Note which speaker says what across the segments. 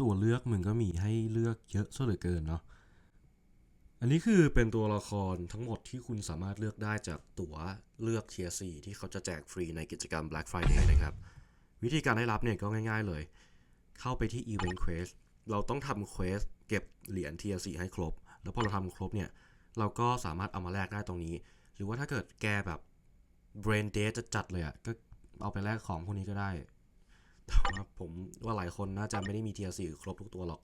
Speaker 1: ตัวเลือกมึงก็มีให้เลือกเยอะซะเหลือเกินเนาะอันนี้คือเป็นตัวละครทั้งหมดที่คุณสามารถเลือกได้จากตั๋วเลือกเทียร์4ที่เขาจะแจกฟรีในกิจกรรม Black Friday นะครับ วิธีการได้รับเนี่ยก็ง่ายๆเลย เข้าไปที่ Event Quest เราต้องทำ Quest เก็บเหรียญเทียร์4ให้ครบ แล้วพอเราทำครบเนี่ย เราก็สามารถเอามาแลกได้ตรงนี้ หรือว่าถ้าเกิดแกแบบ brain dead จะจัดเลยอะ่ะก็เอาไปแลกของพวกนี้ก็ได้ แต่ว่าผมว่าหลายคนน่าจะไม่ได้มีเทียร์สี่ครบทุกตัวหรอก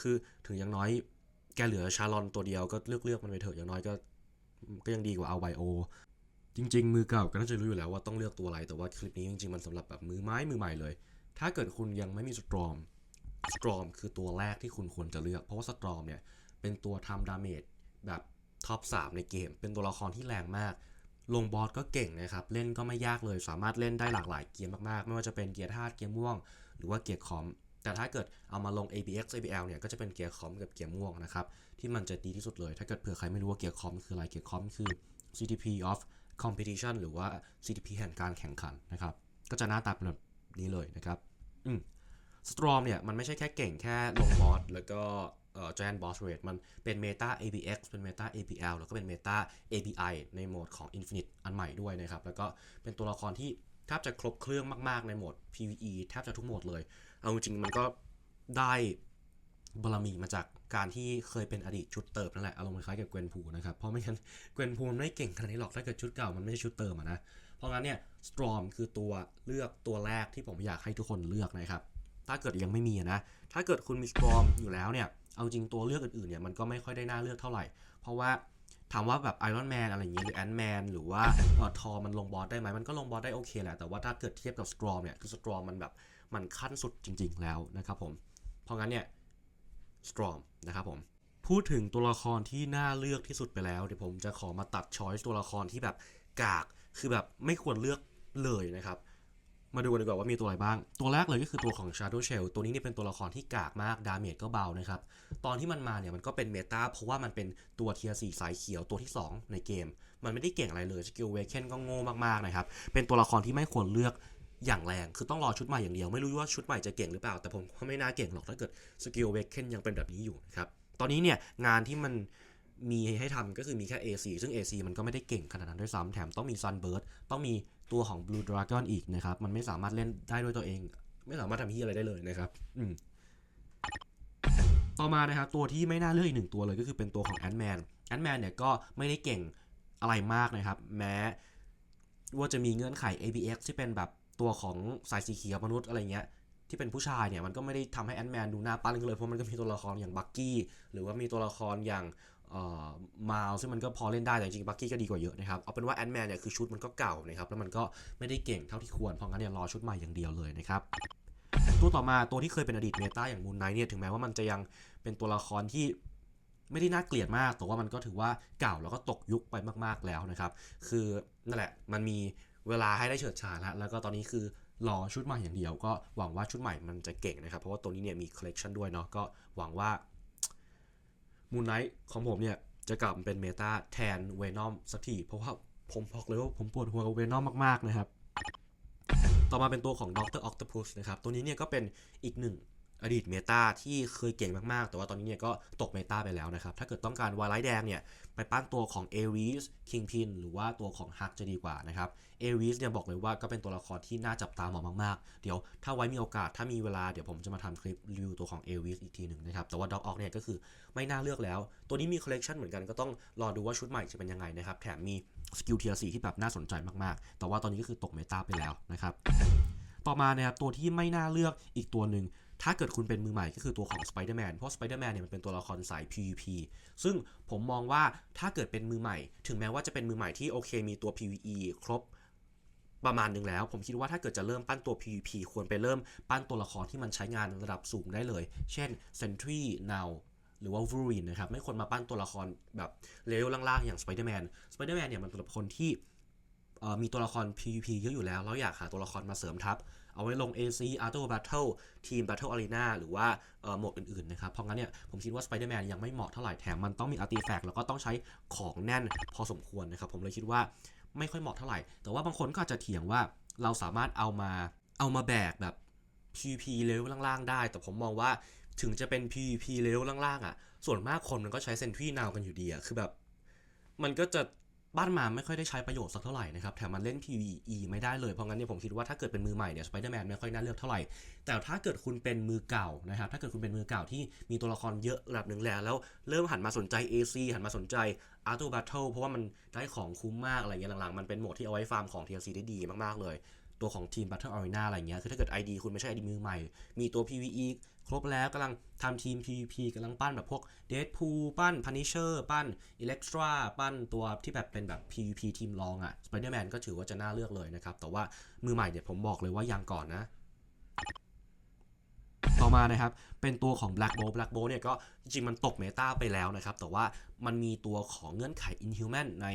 Speaker 1: คือถึงอย่างน้อยแกเหลือชาลอนตัวเดียวก็เลือกเลือกมันไปเถอะอย่างน้อยก็ ก็ยังดีกว่าเอาไบโอ จริง ๆ มือเก่าก็น่าจะรู้อยู่แล้วว่าต้องเลือกตัวอะไร แต่ว่าคลิปนี้จริงๆมันสำหรับแบบมือไม้มือใหม่เลย ถ้าเกิดคุณยังไม่มีสตรอมสตรอมคือตัวแรกที่คุณควรจะเลือก เพราะว่าสตรอมเนี่ยเป็นตัวทำดาเมจแบบท็อป3ในเกม เป็นตัวละครที่แรงมาก ลงบอสก็เก่งนะครับ เล่นก็ไม่ยากเลย สามารถเล่นได้หลากหลายเกียร์มากๆ ไม่ว่าจะเป็นเกียร์ธาตุเกียร์ม่วง หรือว่าเกียร์คอม แต่ถ้าเกิดเอามาลง ABX ABL เนี่ย ก็จะเป็นเกียร์คอมกับเกียร์ม่วงนะครับ ที่มันจะดีที่สุดเลย ถ้าเกิดเผื่อใครไม่รู้ว่าเกียร์คอมคืออะไร เกียร์คอมคือ CTP of competition หรือว่า CTP แห่งการแข่งขันนะครับ ก็จะหน้าตาเป็นแบบนี้เลยนะครับ อืมสตรอมเนี่ยมันไม่ใช่แค่เก่งแค่ลงบอสแล้วก็ เอ่อ giant boss rate มันเป็น meta ABX เป็น meta ABL แล้วก็เป็น meta ABI ในโหมดของ Infinite อันใหม่ด้วยนะครับ แล้วก็เป็นตัวละครที่แทบจะครบเครื่องมาก ๆ ในโหมด PVE แทบจะทุกโหมดเลย เอาจริงมันก็ได้บารมีมาจากการที่เคยเป็นอดีตชุดเติมนั่นแหละ อารมณ์คล้ายกับเกวนพูนะครับ เพราะไม่งั้นเกวนพูมันไม่เก่งขนาดนี้หรอก ถ้าเกิดชุดเก่ามันไม่ใช่ชุดเติมะนะ เพราะงั้นเนี่ยสตรอมคือตัวเลือกตัวแรกที่ผมอยากให้ทุกคนเลือกนะครับ ถ้าเกิดยังไม่มีนะ ถ้าเกิดคุณมีสตรอมอยู่แล้วเนี่ย เอาจริงตัวเลือกอื่นๆเนี่ยมันก็ไม่ค่อยได้น่าเลือกเท่าไหร่ เพราะว่าถามว่าแบบไอรอนแมนอะไรอย่างนี้หรือแอนแมนหรือว่าเอ่อทอมันลงบอสได้ไหมมันก็ลงบอสได้โอเคแหละ แต่ว่าถ้าเกิดเทียบกับสตรอมเนี่ยคือสตรอมมันแบบมันขั้นสุดจริง ๆ แล้วนะครับผม เพราะงั้นเนี่ยสตรอมนะครับผมพูดถึงตัวละครที่น่าเลือกที่สุดไปแล้วเดี๋ยวผมจะขอมาตัดช้อยตัวละครที่แบบกากคือแบบไม่ควรเลือกเลยนะครับ มาดูกันดีกว่าว่ามีตัวอะไรบ้าง ตัวแรกเลยก็คือตัวของ Shadow Shell ตัวนี้เนี่ยเป็นตัวละครที่กากมาก ดาเมจก็เบานะครับ ตอนที่มันมาเนี่ยมันก็เป็นเมตาเพราะว่ามันเป็นตัวเทียร์4สายเขียวตัวที่ 2 ในเกม มันไม่ได้เก่งอะไรเลยสกิลเวเคนก็โง่มากๆนะครับ เป็นตัวละครที่ไม่ควรเลือกอย่างแรง คือต้องรอชุดใหม่อย่างเดียว ไม่รู้ว่าชุดใหม่จะเก่งหรือเปล่า แต่ผมว่าไม่น่าเก่งหรอกถ้าเกิดสกิลเวเคนยังเป็นแบบนี้อยู่นะครับ ตอนนี้เนี่ยงานที่มันมีให้ทำก็คือมีแค่ AC ซึ่ง AC มันก็ไม่ได้เก่งขนาดนั้นด้วยซ้ำแถมต้องมี Sunbird ต้องมี ตัวของ Blue Dragon อีกนะครับ มันไม่สามารถเล่นได้ด้วยตัวเอง ไม่สามารถทำที่อะไรได้เลยนะครับ อืมต่อมานะครับ ตัวที่ไม่น่าเลือกอีกหนึ่งตัวเลยก็คือเป็นตัวของ Ant-Man Ant-Man เนี่ยก็ไม่ได้เก่งอะไรมากนะครับ แม้ว่าจะมีเงื่อนไข ABX ที่เป็นแบบตัวของสายสีเขียวมนุษย์อะไรเงี้ยที่เป็นผู้ชายเนี่ยมันก็ไม่ได้ทำให้แอนแมนดูหน้าปั้นกันเลยเพราะมันก็มีตัวละครอย่างบักกี้หรือว่ามีตัวละครอย่าง มาซึ่งมันก็พอเล่นได้แต่จริงๆบักกี้ก็ดีกว่าเยอะนะครับ เอาเป็นว่าแอนแมนเนี่ยคือชุดมันก็เก่านะครับ แล้วมันก็ไม่ได้เก่งเท่าที่ควร เพราะงั้นเนี่ยรอชุดใหม่อย่างเดียวเลยนะครับ ตัวต่อมาตัวที่เคยเป็นอดีตเมตาอย่างมูนไนเนี่ยถึงแม้ว่ามันจะยังเป็นตัวละครที่ไม่ได้น่าเกลียดมาก แต่ว่ามันก็ถือว่าเก่าแล้วก็ตกยุคไปมากๆแล้วนะครับ คือนั่นแหละมันมีเวลาให้ได้เฉิดฉายแล้วแล้วก็ตอนนี้คือรอชุดใหม่อย่างเดียว ก็หวังว่าชุดใหม่มันจะเก่งนะครับ เพราะว่าตัวนี้เนี่ยมีคอลเลกชันด้วยเนาะก็หวังว่า มูนไนท์ของผมเนี่ย จะกลับเป็นเมตาแทนเวนอมสักที เพราะว่าผมบอกเลยว่าผมปวดหัวกับเวนอมมาก ๆ นะครับ ต่อมาเป็นตัวของด็อกเตอร์ออคตาพุสนะครับ ตัวนี้เนี่ยก็เป็นอีกหนึ่ง อดีตเมตาที่เคยเก่งมากๆ แต่ว่าตอนนี้เนี่ยก็ตกเมตาไปแล้วนะครับ ถ้าเกิดต้องการวายไลท์แดงเนี่ยไปปั้นตัวของ a r i s Kingpin หรือว่าตัวของ Hulk จะดีกว่านะครับ a r i s เนี่ยบอกเลยว่าก็เป็นตัวละครที่น่าจับตามองมากๆ เดี๋ยวถ้าไว้มีโอกาสถ้ามีเวลาเดี๋ยวผมจะมาทำคลิปรีวิวตัวของ a r i s อีกทีหนึ่งนะครับ แต่ว่า Doc Ock เนี่ยก็คือไม่น่าเลือกแล้ว ตัวนี้มีคอลเลกชันเหมือนกันก็ต้องรอดูว่าชุดใหม่จะเป็นยังไงนะครับ แถมมีสกิลเทียร์สีที่แบบน่าสนใจมากๆ แต่ว่าตอนนี้ก็คือตกเมตาไปแล้วนะครับต่อมานะครับตัวที่ไม่น่าเลือกอีกตัวหนึ่ง ถ้าเกิดคุณเป็นมือใหม่ก็คือตัวของ Spider-Man เพราะ Spider-Man เนี่ยมันเป็นตัวละครสาย PVP ซึ่งผมมองว่าถ้าเกิดเป็นมือใหม่ ถึงแม้ว่าจะเป็นมือใหม่ที่โอเคมีตัว PVE ครบประมาณหนึ่งแล้ว ผมคิดว่าถ้าเกิดจะเริ่มปั้นตัว PVP ควรไปเริ่มปั้นตัวละครที่มันใช้งานระดับสูงได้เลย เช่น Sentry Now หรือว่า Wolverine นะครับ ไม่ควรมาปั้นตัวละครแบบเลเวลล่างๆ อย่าง Spider-Man Spider-Man เนี่ยมันเป็นคนที่ มีตัวละคร PVP เยอะอยู่แล้วแล้วอยากหาตัวละครมาเสริมทัพ เอาไว้ลง AC Auto Battle Team Battle Arena หรือว่าโหมดอื่นๆนะครับ เพราะงั้นเนี่ยผมคิดว่า Spider-Man ยังไม่เหมาะเท่าไหร่แถมมันต้องมี Artifact แล้วก็ต้องใช้ของแน่นพอสมควรนะครับ ผมเลยคิดว่าไม่ค่อยเหมาะเท่าไหร่ แต่ว่าบางคนก็อาจจะเถียงว่าเราสามารถเอามาเอามาแบกแบบ PVP เลเวลล่างๆ ได้ แต่ผมมองว่าถึงจะเป็น PVP เลเวลล่างๆอะ ส่วนมากคนมันก็ใช้ Sentry Now กันอยู่ดีอะ คือแบบ มันก็จะ บ้านมาไม่ค่อยได้ใช้ประโยชน์สักเท่าไหร่นะครับแถมมันเล่น PVE ไม่ได้เลย เพราะงั้นเนี่ยผมคิดว่าถ้าเกิดเป็นมือใหม่เนี่ย Spider-Man ไม่ค่อยน่าเลือกเท่าไหร่ แต่ถ้าเกิดคุณเป็นมือเก่านะครับถ้าเกิดคุณเป็นมือเก่าที่มีตัวละครเยอะระดับหนึ่งแล้ว แล้วเริ่มหันมาสนใจ AC หันมาสนใจ Auto Battle เพราะว่ามันได้ของคุ้มมากอะไรเงี้ยหลังๆ มันเป็นโหมดที่เอาไว้ฟาร์มของ TLC ได้ดีมากๆเลย ตัวของทีม Battle Arena อะไรเงี้ยคือถ้าเกิด ID คุณไม่ใช่ ID มือใหม่ มีตัว PVE ครบแล้วกำลังทำทีม PVP กำลังปั้นแบบพวก Deadpool ปั้น Punisher ปั้น Electra ปั้นตัวที่แบบเป็นแบบ PVP ทีมรองอะ Spider-Man ก็ถือว่าจะน่าเลือกเลยนะครับ แต่ว่ามือใหม่เนี่ยผมบอกเลยว่ายังก่อนนะต่อมานะครับเป็นตัวของ Black Bolt Black Bolt เนี่ยก็จริงมันตกเมตาไปแล้วนะครับ แต่ว่ามันมีตัวของเงื่อนไข Inhuman ใน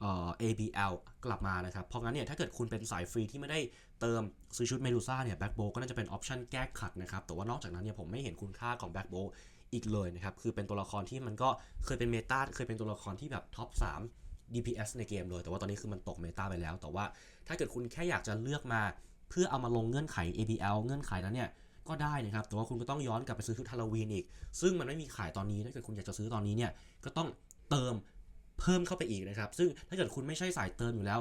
Speaker 1: เอ่อ ABL กลับมานะครับ เพราะงั้นเนี่ยถ้าเกิดคุณเป็นสายฟรีที่ไม่ได้เติมซื้อชุดเมดูซ่าเนี่ย Black Bolt ก็น่าจะเป็นออปชันแก้ขัดนะครับ แต่ว่านอกจากนั้นเนี่ยผมไม่เห็นคุณค่าของ Black Bolt อีกเลยนะครับ คือเป็นตัวละครที่มันก็เคยเป็นเมตาเคยเป็นตัวละครที่แบบท็อป 3 DPS ในเกมเลย แต่ว่าตอนนี้คือมันตกเมตาไปแล้ว แต่ว่าถ้าเกิดคุณแค่อยากจะเลือกมา เพื่อเอามาลงเงื่อนไข ABL เงื่อนไขนั้นเนี่ยก็ได้นะครับ แต่ว่าคุณก็ต้องย้อนกลับไปซื้อชุดฮาโลวีนอีก ซึ่งมันไม่มีขายตอนนี้ ถ้าเกิดคุณอยากจะซื้อตอนนี้เนี่ย ก็ต้องเติม เพิ่มเข้าไปอีกนะครับ ซึ่งถ้าเกิดคุณไม่ใช่สายเติมอยู่แล้ว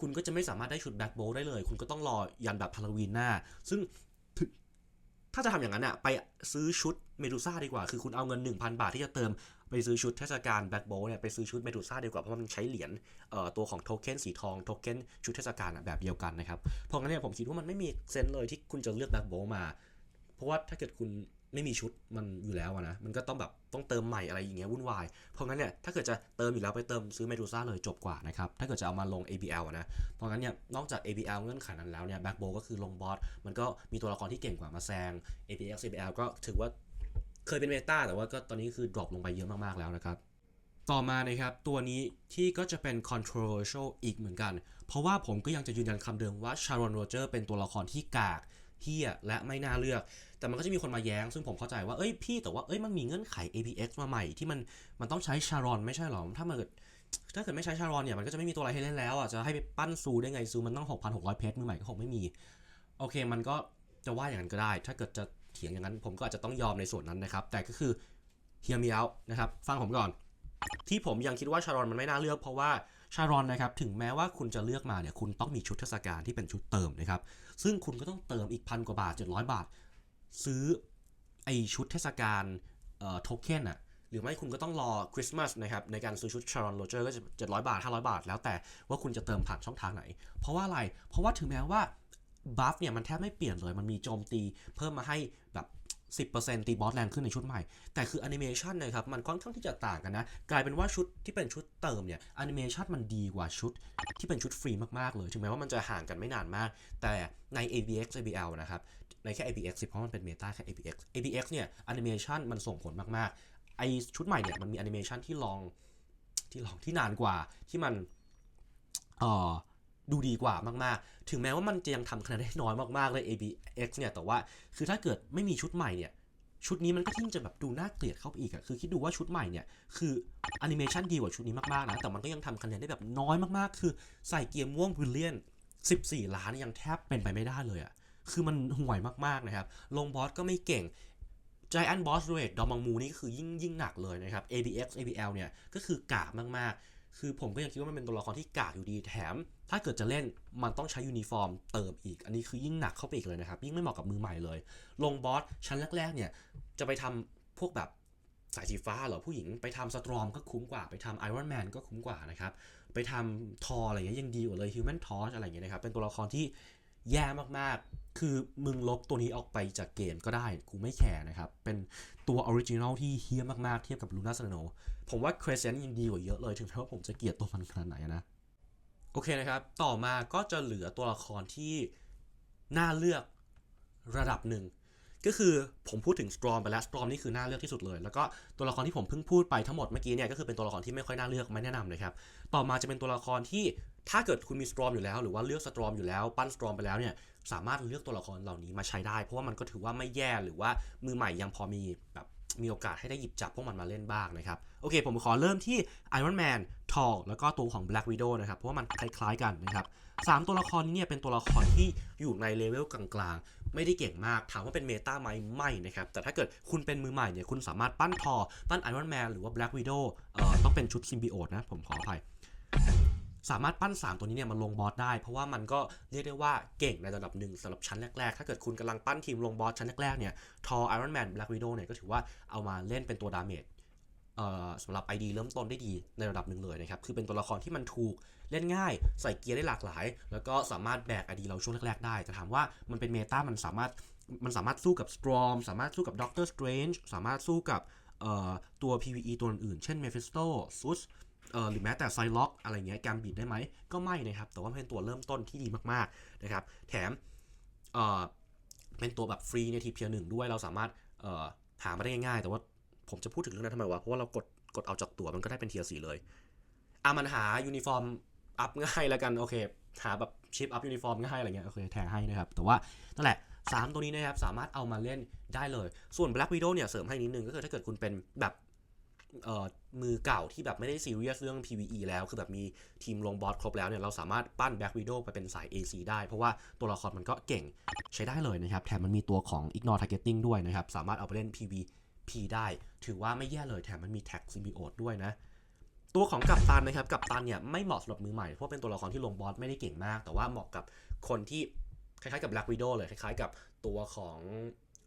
Speaker 1: คุณก็จะไม่สามารถได้ชุดแบ็คโบได้เลย คุณก็ต้องรอยันแบบฮาโลวีนหน้า ซึ่งถ้าจะทำอย่างนั้นอะไปซื้อชุดเมดูซ่าดีกว่า คือคุณเอาเงิน 1,000 บาทที่จะเติม ไปซื้อชุดเทศกาลแบ็คโบเนี่ยไปซื้อชุดเมดูซ่าดีกว่า เพราะมันใช้เหรียญเอ่อตัวของโทเค็นสีทองโทเค็นชุดเทศกาลอะแบบเดียวกันนะครับ เพราะงั้นเนี่ยผมคิดว่ามันไม่มีเซนส์เลยที่คุณจะเลือกแบ็คโบมา เพราะว่าถ้าเกิดคุณ ไม่มีชุดมันอยู่แล้วนะ มันก็ต้องแบบต้องเติมใหม่อะไรอย่างเงี้ยวุ่นวาย เพราะงั้นเนี่ยถ้าเกิดจะเติมอยู่แล้วไปเติมซื้อเมดูซ่าเลยจบกว่านะครับ ถ้าเกิดจะเอามาลง ABL นะ เพราะงั้นเนี่ยนอกจาก ABL เงื่อนไขนั้นแล้วเนี่ยแบ็คโบก็คือลงบอสมันก็มีตัวละครที่เก่งกว่ามาแซง APX ABL ก็ถือว่าเคยเป็นเมตาแต่ว่าก็ตอนนี้คือดรอปลงไปเยอะมากๆแล้วนะครับต่อมานะครับตัวนี้ที่ก็จะเป็น controversial อีกเหมือนกัน เพราะว่าผมก็ยังจะยืนยันคำเดิมว่าชารอนโรเจอร์เป็นตัวละครที่กากเฮี้ยและไม่น่าเลือก แต่มันก็จะมีคนมาแย้ง ซึ่งผมเข้าใจว่า เอ้ยพี่แต่ว่า เอ้ยมันมีเงื่อนไข APX มาใหม่ที่มันมันต้องใช้ชารอนไม่ใช่หรอ ถ้ามันเกิดถ้าเกิดไม่ใช้ชารอนเนี่ยมันก็จะไม่มีตัวอะไรให้เล่นแล้วอะ จะให้ไปปั้นซูได้ไงซูมันต้อง 6,600 เพชรมือใหม่ก็คงไม่มี โอเคมันก็จะว่าอย่างนั้นก็ได้ ถ้าเกิดจะเถียงอย่างนั้น ผมก็อาจจะต้องยอมในส่วนนั้นนะครับ แต่ก็คือเฮียมีเอานะครับ ฟังผมก่อน ที่ผมยังคิดว่าชารอนมันไม่น่าเลือกเพราะว่าชารอนนะครับถึงแม้ว่าคุณจะเลือกมาเนี่ยคุณต้องมีชุดเทศกาลที่เป็นชุดเติมนะครับซึ่งคุณก็ต้องเติมอีกพันกว่าบาท 700 บาท ซื้อไอชุดเทศกาลเอ่อโทเค็นอะหรือไม่คุณก็ต้องรอคริสต์มาสนะครับในการซื้อชุดชารอนโรเจอร์ก็จะ700บาท500บาท แล้วแต่ว่าคุณจะเติมผ่านช่องทางไหน เพราะว่าอะไร เพราะว่าถึงแม้ว่าบัฟเนี่ยมันแทบไม่เปลี่ยนเลย มันมีโจมตีเพิ่มมาให้แบบ10%ตีบอสแรงขึ้นในชุดใหม่ แต่คือแอนิเมชันนะครับ มันค่อนข้างที่จะต่างกันนะ กลายเป็นว่าชุดที่เป็นชุดเติมเนี่ยแอนิเมชันมันดีกว่าชุดที่เป็นชุดฟรีมาก ๆ เลย ถึงแม้ว่ามันจะห่างกันไม่นานมาก แต่ใน ABX ABL นะครับ ในแค่ ABX 10 เพราะมันเป็นเมตาแค่ ABX ABX เนี่ยแอนิเมชันมันส่งผลมากๆ ไอชุดใหม่เนี่ยมันมีแอนิเมชันที่ลองที่ลองที่นานกว่าที่มันเอ่อดูดีกว่ามากๆ ถึงแม้ว่ามันจะยังทำคะแนนได้น้อยมากๆเลย ABX เนี่ย แต่ว่า คือถ้าเกิดไม่มีชุดใหม่เนี่ย ชุดนี้มันก็ยิ่งจะแบบดูน่าเกลียดเข้าไปอีกอะคือคิดดูว่าชุดใหม่เนี่ย คือแอนิเมชันดีกว่าชุดนี้มากๆนะ แต่มันก็ยังทำคะแนนได้แบบน้อยมากๆ คือใส่เกียร์ม่วงบริเลียน14 ล้านยังแทบเป็นไปไม่ได้เลยอะ คือมันห่วยมากๆนะครับ ลงบอสก็ไม่เก่ง Giant Boss Rate ดอมังมูนี่คือยิ่งยิ่งหนักเลยนะครับ ABX ABL เนี่ยก็คือกากมากๆ คือผมก็ยังคิดว่ามันเป็นตัวละครที่กากอยู่ดีแถม ถ้าเกิดจะเล่นมันต้องใช้ยูนิฟอร์มเติมอีก อันนี้คือยิ่งหนักเข้าไปอีกเลยนะครับ ยิ่งไม่เหมาะกับมือใหม่เลย ลงบอสชั้นแรกๆเนี่ยจะไปทำพวกแบบสายสีฟ้าเหรอผู้หญิงไปทำสตรอมก็คุ้มกว่าไปทำไอรอนแมนก็คุ้มกว่านะครับไปทำทออะไรเงี้ยยังดีกว่าเลยฮิวแมนทอสอะไรเงี้ยนะครับเป็นตัวละครที่แย่มาก คือมึงลบตัวนี้ออกไปจากเกมก็ได้ กูไม่แคร์นะครับ เป็นตัวออริจินอลที่เฮี้ยมากๆ เทียบกับลูน่าสโนผมว่าเครเซนยังดีกว่าเยอะเลย ถึงแม้ว่าผมจะเกลียดตัวมันขนาดไหนนะ โอเคนะครับ ต่อมาก็จะเหลือตัวละครที่น่าเลือกระดับหนึ่ง ก็คือผมพูดถึงสตรอมไปแล้วสตรอมนี่คือน่าเลือกที่สุดเลย แล้วก็ตัวละครที่ผมเพิ่งพูดไปทั้งหมดเมื่อกี้เนี่ยก็คือเป็นตัวละครที่ไม่ค่อยน่าเลือกไม่แนะนำนะครับ ต่อมาจะเป็นตัวละครที่ถ้าเกิดคุณมีสตรอมอยู่แล้ว หรือว่าเลือกสตรอมอยู่แล้ว ปั้นสตรอมไปแล้วเนี่ย สามารถเลือกตัวละครเหล่านี้มาใช้ได้ เพราะว่ามันก็ถือว่าไม่แย่หรือว่ามือใหม่ยังพอมีแบบมีโอกาสให้ได้หยิบจับพวกมันมาเล่นบ้างนะครับ โอเค ผมขอเริ่มที่ Iron Man Thor แล้วก็ตัวของ Black Widow นะครับ เพราะว่ามันคล้ายๆกันนะครับสามตัวละครนี้เนี่ยเป็นตัวละครที่อยู่ในเลเวลกลางๆ ไม่ได้เก่งมาก ถามว่าเป็นเมตาไหมไม่นะครับ แต่ถ้าเกิดคุณเป็นมือใหม่เนี่ยคุณสามารถปั้นทอปั้นไอรอนแมนหรือว่า Black Widow เอ่อต้องเป็นชุดซิมบิโอตนะ ผมขออภัย สามารถปั้น 3 ตัวนี้เนี่ยมาลงบอสได้ เพราะว่ามันก็เรียกได้ว่าเก่งในระดับหนึ่งสำหรับชั้นแรกๆ ถ้าเกิดคุณกำลังปั้นทีมลงบอสชั้นแรกๆเนี่ยทอไอรอนแมน Black Widow เนี่ยก็ถือว่าเอามาเล่นเป็นตัวดาเมจเอ่อสำหรับ ID เริ่มต้นได้ดีในระดับหนึ่งเลยนะครับ คือเป็นตัวละครที่มันถูกเล่นง่าย ใส่เกียร์ได้หลากหลาย แล้วก็สามารถแบก ID เราช่วงแรก ๆ ได้แต่ถามว่ามันเป็นเมตามันสามารถมันสามารถสู้กับ Storm สามารถสู้กับ Doctor Strange สามารถสู้กับเอ่อตัว PVE ตัวอื่นๆเช่น Mephisto Sus เออหรือแม้แต่ Psylocke อะไรเงี้ยการบิดได้ไหมก็ไม่นะครับ แต่ว่าเป็นตัวเริ่มต้นที่ดีมากๆนะครับ แถมเออเป็นตัวแบบฟรีในทีเพียหนึ่งด้วยเราสามารถเออหามาได้ง่ายๆ แต่ว่าผมจะพูดถึงเรื่องนั้นทำไมวะเพราะว่าเรากดกดเอาจากตัวมันก็ได้เป็นเทียร์สีเลยอะมันหายูนิฟอร์มอัพง่ายแล้วกันโอเคหาแบบชิปอัพยูนิฟอร์มง่ายอะไรเงี้ยโอเคแทงให้นะครับ แต่ว่านั่นแหละ 3 ตัวนี้นะครับ สามารถเอามาเล่นได้เลย ส่วน Black Widow เนี่ย เสริมให้นิดนึงก็คือถ้าเกิดคุณเป็นแบบ มือเก่าที่แบบไม่ได้ซีเรียสเรื่อง PVE แล้วคือแบบมีทีมลงบอสครบแล้วเนี่ยเราสามารถปั้น Black Widow ไปเป็นสาย AC ได้ เพราะว่าตัวละครมันก็เก่งใช้ได้เลยนะครับ แถมมันมีตัวของ Ignore Targeting ด้วยนะครับ สามารถเอาไปเล่น PVP ได้ ถือว่าไม่แย่เลยแถมมันมีแท็ก Symbiote ด้วยนะ ตัวของกัปตันนะครับกัปตันเนี่ยไม่เหมาะสำหรับมือใหม่เพราะเป็นตัวละครที่ลงบอสไม่ได้เก่งมาก แต่ว่าเหมาะกับคนที่คล้ายๆกับ Black Widow เลยคล้ายๆ กับตัวของ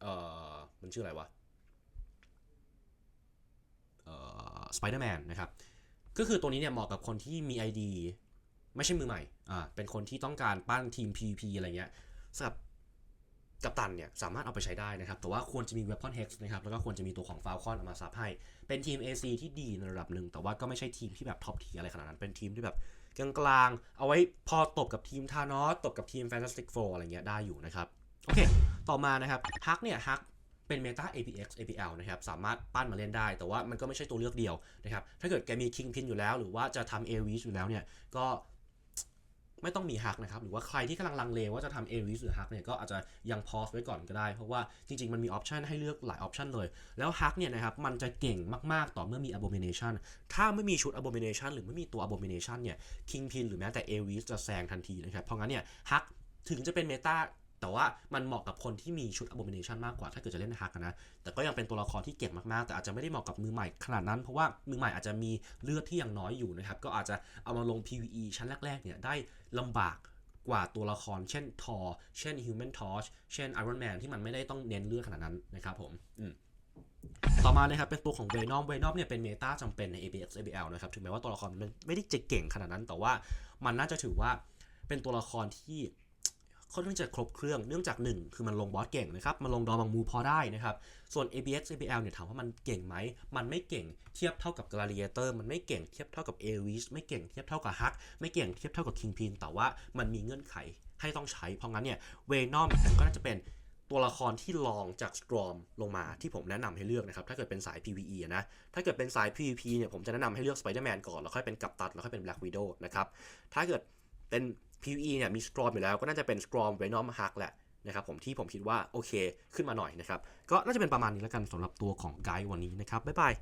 Speaker 1: เอ่อมันชื่ออะไรวะ เอ่อ Spider-Man นะครับก็คือตัวนี้เนี่ยเหมาะกับคนที่มี ID ไม่ใช่มือใหม่อ่าเป็นคนที่ต้องการปั้นทีม PVP อะไรเงี้ยสำหรับกัปตันเนี่ยสามารถเอาไปใช้ได้นะครับ แต่ว่าควรจะมี Weapon Hex นะครับ แล้วก็ควรจะมีตัวของ Falcon เอามาซับให้ เป็นทีม AC ที่ดีในระดับหนึ่ง แต่ว่าก็ไม่ใช่ทีมที่แบบท็อปทีอะไรขนาดนั้น เป็นทีมที่แบบกลางๆ เอาไว้พอตบกับทีมทานอสตบกับทีม Fantastic Four อะไรเงี้ยได้อยู่นะครับ โอเค ต่อมานะครับฮักเนี่ยฮัก เป็นเมตา APX APL นะครับสามารถปั้นมาเล่นได้ แต่ว่ามันก็ไม่ใช่ตัวเลือกเดียวนะครับถ้าเกิดแกมี Kingpin อยู่แล้ว หรือว่าจะทำ a v i s อยู่แล้วเนี่ยก็ไม่ต้องมีฮักนะครับ หรือว่าใครที่กำลังลังเลว่าจะทำ a v i s หรือฮักเนี่ยก็อาจจะยังพอสไว้ก่อนก็ได้ เพราะว่าจริง ๆ มันมีออปชันให้เลือกหลายออปชันเลย แล้วฮักเนี่ยนะครับมันจะเก่งมากๆ ต่อเมื่อมี Abomination ถ้าไม่มีชุด Abomination หรือไม่มีตัว Abomination เนี่ย Kingpin หรือแม้แต่ a v i s จะแซงทันทีนะครับ เพราะงั้นเนี่ยฮักถึงจะเป็นเมตา แต่ว่ามันเหมาะกับคนที่มีชุด Abomination มากกว่าถ้าเกิดจะเล่นฮักนะ แต่ก็ยังเป็นตัวละครที่เก่งมากๆ แต่อาจจะไม่ได้เหมาะกับมือใหม่ขนาดนั้น เพราะว่ามือใหม่อาจจะมีเลือดที่ยังน้อยอยู่นะครับ ก็อาจจะเอามาลง PVE ชั้นแรกๆเนี่ยได้ลำบากกว่าตัวละคร เช่นทอเช่น Human Torch เช่น Iron Man ที่มันไม่ได้ต้องเน้นเลือดขนาดนั้นนะครับผมอืมต่อมานะครับเป็นตัวของ Venom Venom เนี่ยเป็นเมตาจำเป็นใน ABX ABL นะครับถึงแม้ว่าตัวละครมันไม่ได้จะเก่งขนาดนั้น แต่ว่ามันน่าจะถือว่าเป็นตัวละครที่ ค่อนข้างจะครบเครื่องเนื่องจาก 1 คือมันลงบอสเก่งนะครับ มันลงดอบังมูพอได้นะครับ ส่วน ABX ABL เนี่ยถามว่ามันเก่งไหม มันไม่เก่งเทียบเท่ากับ Gladiator มันไม่เก่งเทียบเท่ากับ a v i s ไม่เก่งเทียบเท่ากับ Hulk ไม่เก่งเทียบเท่ากับ Kingpin แต่ว่ามันมีเงื่อนไขให้ต้องใช้ เพราะงั้นเนี่ย Venom ก็น่าจะเป็นตัวละครที่ลองจาก Storm ลงมาที่ผมแนะนำให้เลือกนะครับ ถ้าเกิดเป็นสาย PVE นะ ถ้าเกิดเป็นสาย PVP เนี่ยผมจะแนะนำให้เลือก Spider-Man ก่อน แล้วค่อยเป็นกัปตันแล้วค่อยเป็น Black Widow นะครับ ถ้าเกิดเป็น PVE เนี่ยมีสตรอมอยู่แล้วก็น่าจะเป็นสตรอมไวนอมฮักแหละนะครับผมที่ผมคิดว่าโอเคขึ้นมาหน่อยนะครับก็น่าจะเป็นประมาณนี้แล้วกันสำหรับตัวของไกด์วันนี้นะครับบ๊ายบาย